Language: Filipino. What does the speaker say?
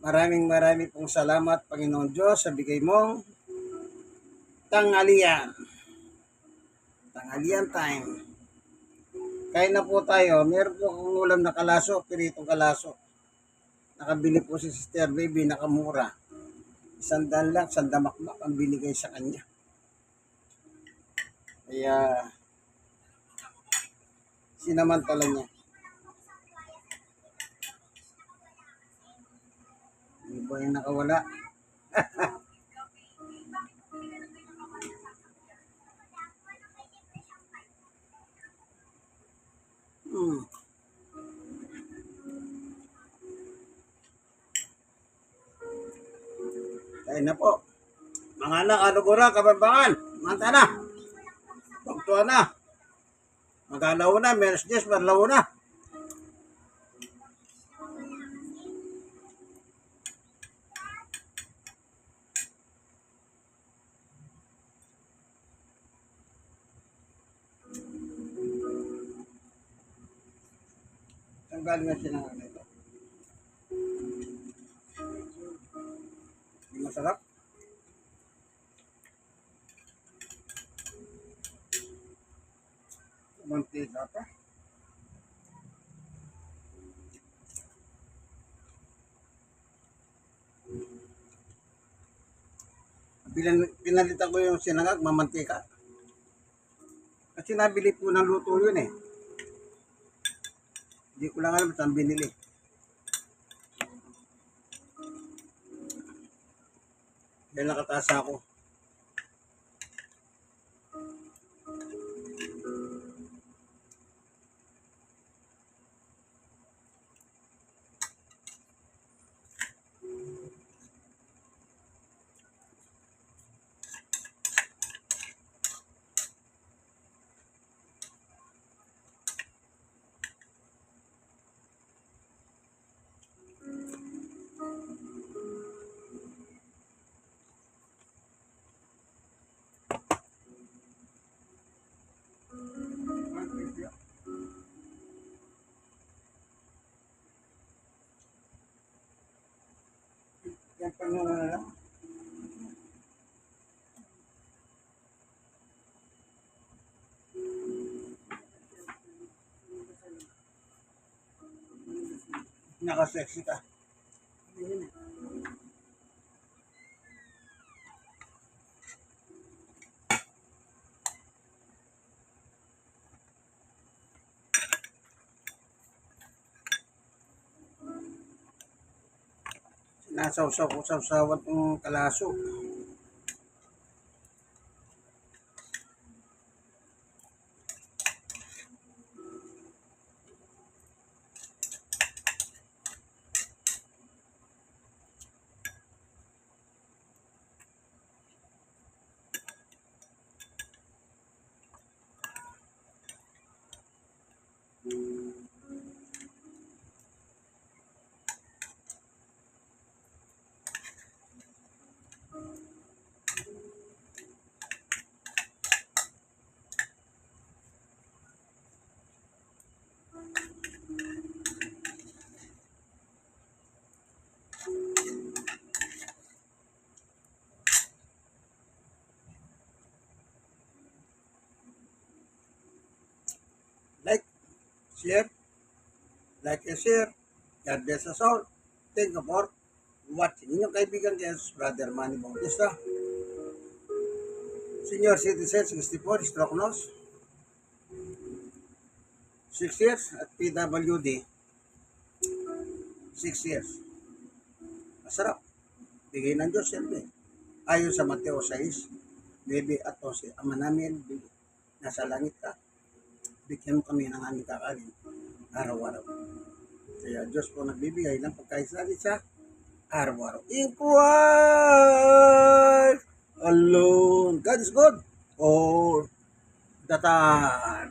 Maraming maraming pong salamat, Panginoon Diyos, sa bigay mong tanghalian. Tanghalian time. Kain na po tayo. Meron po akong ulam na kalaso, piritong kalaso. Nakabili po si Sister Baby, nakamura. Isang daan lang, isang damakmak ang binigay sa kanya. Kaya, sinamantala niya. Hindi ba yung nakawala? hmm. Kain na po. Mga anak, ano gura, kabambangan. Manta na. Pagtuwa na. Magalaw na, 10, marlaw na. Ang galing na sinangan nito. Masarap. Mantika pa. Pinalitan ko yung sinangag, mamantika. Kasi nabili po ng luto yun eh. Hindi ko lang alam saan binili. Dahil nakataas ako. Pa nga na lang. Naka-sexy ka. Sinasawsaw ko sawsawan ng kalaso. Like, share, like and share. God bless us all. Thank you for watching. Inyong kaibigan yes, Brother Manny Bautista. Senior citizen, 64, stroke nose. 6 years at PWD. 6 years. Masarap. Bigay ng Diyos, siyempre. Ayon sa Mateo 6, 9 at 12. Ama namin, nasa langit ka bigyan kami ng aming kakanin araw-araw. Kaya Diyos po nagbibigay ng pagkain sa atin sa araw-araw. In Christ alone. God is good all the time.